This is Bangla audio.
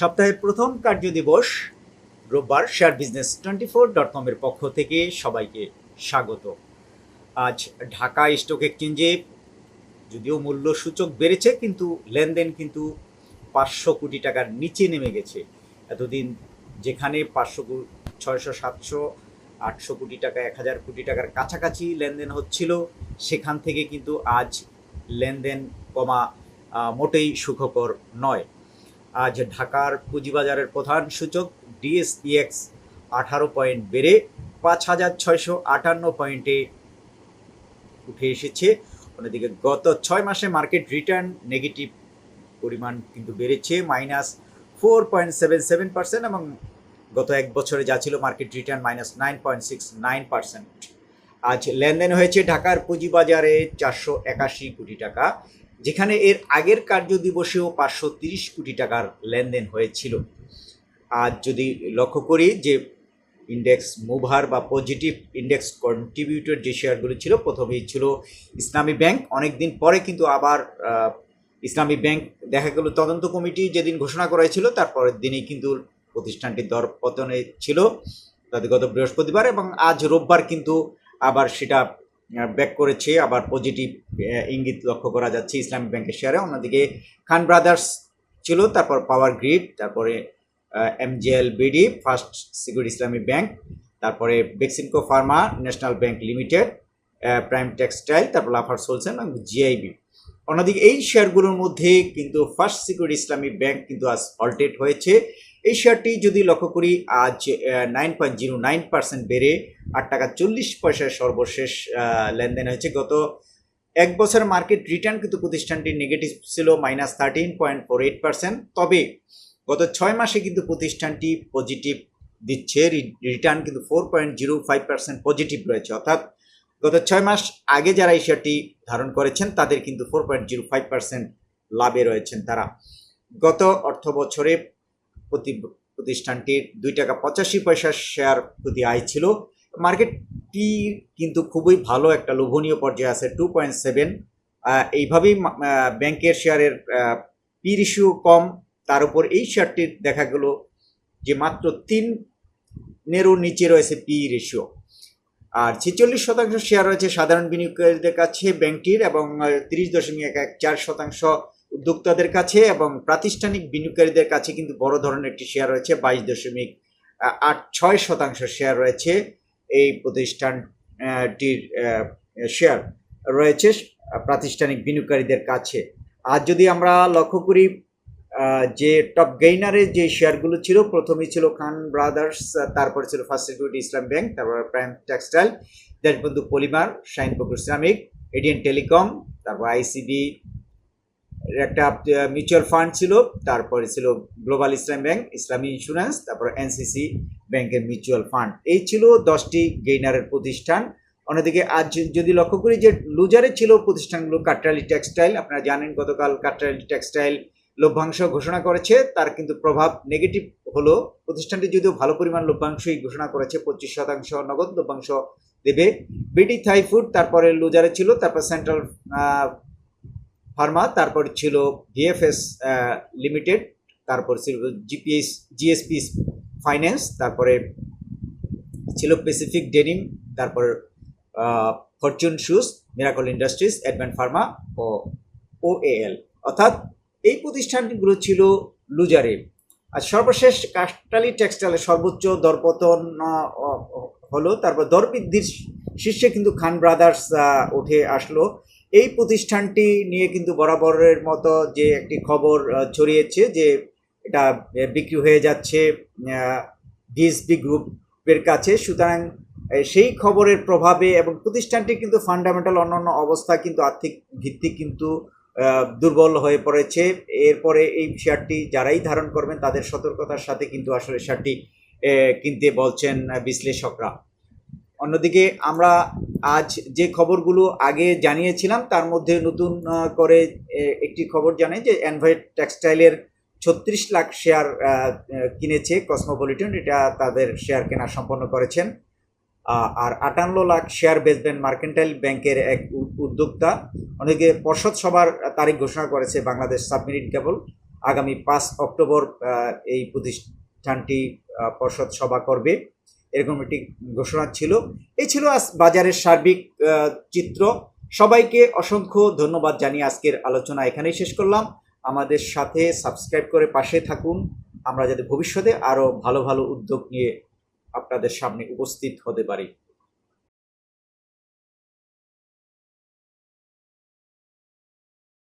সপ্তাহের প্রথম কার্যদিবস রোববার share business twenty four dot কমের পক্ষ থেকে সবাইকে স্বাগত। আজ ঢাকা স্টক এক্সচেঞ্জে যদিও মূল্য সূচক বেড়েছে, কিন্তু লেনদেন কিন্তু পাঁচশো কোটি টাকার নিচে নেমে গেছে। এতদিন যেখানে পাঁচশো ছয়শো, সাতশো, আটশো কোটি টাকা, এক হাজার কোটি টাকার কাছাকাছি লেনদেন হচ্ছিল, সেখান থেকে কিন্তু আজ লেনদেন কমা মোটেই সুখকর নয়। আজ ঢাকার পুঁজিবাজারের প্রধান সূচক ডিএসইএক্স আঠারো পয়েন্ট বেড়ে পাঁচ হাজার ছয়শো আটান্ন পয়েন্টে উঠে এসেছে। অন্যদিকে গত ছয় মাসে মার্কেট রিটার্ন নেগেটিভ পরিমাণ কিন্তু বেড়েছে, minus four point seven seven percent এবং গত এক বছরে যা ছিল market return minus nine point six nine percent. আজ লেনদেন হয়েছে ঢাকার পুঁজিবাজারে চারশো একাশি কোটি টাকা। যেখানে এর আগের কার্য দিবসেও পাঁচশো তিরিশ কোটি টাকার লেনদেন হয়েছিল। আজ যদি লক্ষ্য করি যে ইন্ডেক্স মুভার বা পজিটিভ ইন্ডেক্স কন্ট্রিবিউটর যে শেয়ারগুলো ছিল, প্রথমেই ছিল ইসলামী ব্যাংক। অনেক দিন পরে কিন্তু আবার ইসলামী ব্যাংক দেখা গেল তদন্ত কমিটি যেদিন ঘোষণা করা হয়েছিল তারপরের দিনই কিন্তু প্রতিষ্ঠানটির দর পতনে ছিল। তাদের গত বৃহস্পতিবার এবং আজ রোববার কিন্তু আবার সেটা ব্যাক করেছে। আবার পজিটিভ ইঙ্গিত লক্ষ্য করা যাচ্ছে ইসলামী ব্যাংকের শেয়ারে অন্যদিকে খান ব্রাদার্স ছিল, তারপর পাওয়ার গ্রিড তারপরে MGL BD first security Islami bank তারপরে Beximco pharma national bank limited prime textile তারপর লাফার সোলসেন এবং জিআইবি অন্যদিকে এই শেয়ারগুলোর মধ্যে কিন্তু ফার্স্ট সিকিউরিটি ইসলামী ব্যাংক কিন্তু আজ অল্টেট হয়েছে। এই শেয়ারটি যদি লক্ষ্য করি, আজ nine point zero nine percent বেড়ে আট টাকা চল্লিশ পয়সার সর্বশেষ লেনদেন হয়েছে। গত এক বছর মার্কেট রিটার্ন কিন্তু প্রতিষ্ঠানটি নেগেটিভ ছিল minus thirteen point four eight percent তবে গত ছয় মাসে কিন্তু প্রতিষ্ঠানটি পজিটিভ দিচ্ছে রিটার্ন কিন্তু four point zero five percent positive রয়েছে। অর্থাৎ গত ছয় মাস আগে যারা এই শেয়ারটি ধারণ করেছেন, তাদের কিন্তু four point zero five percent লাভে রয়েছেন তারা। গত অর্থ বছরে প্রতিষ্ঠানটির দুই টাকা পঁচাশি পয়সার শেয়ার প্রতি আয় ছিল। মার্কেটটি কিন্তু খুবই ভালো একটা লোভনীয় পর্যায়ে আছে টু পয়েন্ট সেভেন এইভাবেই ব্যাংকের শেয়ারের পি রেশিও কম। তার উপর এই শেয়ারটির দেখা গেল যে মাত্র তিন তিনেরও নিচে রয়েছে পি রেশিও আর ছেচল্লিশ শতাংশ শেয়ার রয়েছে সাধারণ বিনিয়োগকারীদের কাছে ব্যাংকটির এবং তিরিশ দশমিক এক এক চার শতাংশ উদ্যোক্তাদের কাছে এবং প্রাতিষ্ঠানিক বিনিয়োগকারীদের কাছে কিন্তু বড় ধরনের একটি শেয়ার রয়েছে, বাইশ দশমিক আট ছয় শতাংশ শেয়ার রয়েছে এই প্রতিষ্ঠানটির শেয়ার রয়েছে প্রাতিষ্ঠানিক বিনিয়োগকারীদের কাছে। আর যদি আমরা লক্ষ্য করি যে টপ গেইনারের যে শেয়ারগুলো ছিল, প্রথমেই ছিল খান ব্রাদার্স তারপরে ছিল ফার্স্ট সিকিউরিটি ইসলাম ব্যাংক তারপর prime textile Deshbandhu polymer Shinepukur Islamic এডিয়ান telecom তারপর আইসিবি একটা মিউচুয়াল ফান্ড ছিল, তারপরে ছিল global Islam bank Islami insurance তারপর এনসিসি ব্যাংকের মিউচুয়াল ফান্ড এই ছিল দশটি গেইনারের প্রতিষ্ঠান। অন্যদিকে আজ যদি লক্ষ্য করি যে লুজারে ছিল প্রতিষ্ঠানগুলো কাটরালি টেক্সটাইল আপনারা জানেন গতকাল কাটরালি টেক্সটাইল লভ্যাংশ ঘোষণা করেছে, তার কিন্তু প্রভাব নেগেটিভ হলো। প্রতিষ্ঠানটি যদিও ভালো পরিমাণ লভ্যাংশই ঘোষণা করেছে, পঁচিশ শতাংশ নগদ লভ্যাংশ দেবে। বিডি থাই ফুড তারপরে লুজারে ছিল, তারপর সেন্ট্রাল ফার্মা, তারপর ছিল ভিএফএস লিমিটেড, তারপর ছিল জিপিএস জিএসপি ফাইন্যান্স, তারপরে ছিল প্যাসিফিক ডেনিম তারপর fortune shoes miracle industries advent pharma ও ওএএল অর্থাৎ এই প্রতিষ্ঠানগুলো ছিল লুজারে। আর সর্বশেষ কাস্টালি টেক্সটাইলের সর্বোচ্চ দরপতন হলো, তারপর দরবৃদ্ধির শীর্ষে কিন্তু খান ব্রাদার্স উঠে আসলো। এই প্রতিষ্ঠানটি নিয়ে কিন্তু বরাবরের মতো যে একটি খবর ছড়িয়েছে যে এটা বিক্রি হয়ে যাচ্ছে ডিএসপি গ্রুপের কাছে। সুতরাং সেই খবরের প্রভাবে এবং প্রতিষ্ঠানটি কিন্তু ফান্ডামেন্টাল অন্যান্য অবস্থা কিন্তু আর্থিক ভিত্তি কিন্তু দুর্বল হয়ে পড়েছে। এরপরে এই শেয়ারটি যারাই ধারণ করবেন তাদের সতর্কতার সাথে কিন্তু আসলে শেয়ারটি কিনতে বলছেন বিশ্লেষকরা। অন্যদিকে আমরা আজ যে খবরগুলো আগে জানিয়েছিলাম, তার মধ্যে নতুন করে একটি খবর জানাই যে অ্যানভয়েড টেক্সটাইলের ছত্রিশ লাখ শেয়ার কিনেছে কসমোপলিটন এটা তাদের শেয়ার কেনা সম্পন্ন করেছেন। আর আটান্ন লাখ শেয়ার বেচবেন মার্কেন্টাইল ব্যাংকের এক উদ্যোক্তা। অনেকে পর্ষদ সভার তারিখ ঘোষণা করেছে বাংলাদেশ সাবমেরিন কেবল। আগামী পাঁচ অক্টোবর এই প্রতিষ্ঠানটি পর্ষদ সভা করবে। এরকম একটি ঘোষণা ছিল। এ ছিল আজ বাজারের সার্বিক চিত্র। সবাইকে অসংখ্য ধন্যবাদ জানিয়ে আজকের আলোচনা এখানেই শেষ করলাম। আমাদের সাথে সাবস্ক্রাইব করে পাশে থাকুন। আমরা যাতে ভবিষ্যতে আরও ভালো ভালো উদ্যোগ নিয়ে আপনাদের সামনে উপস্থিত হতে পারি।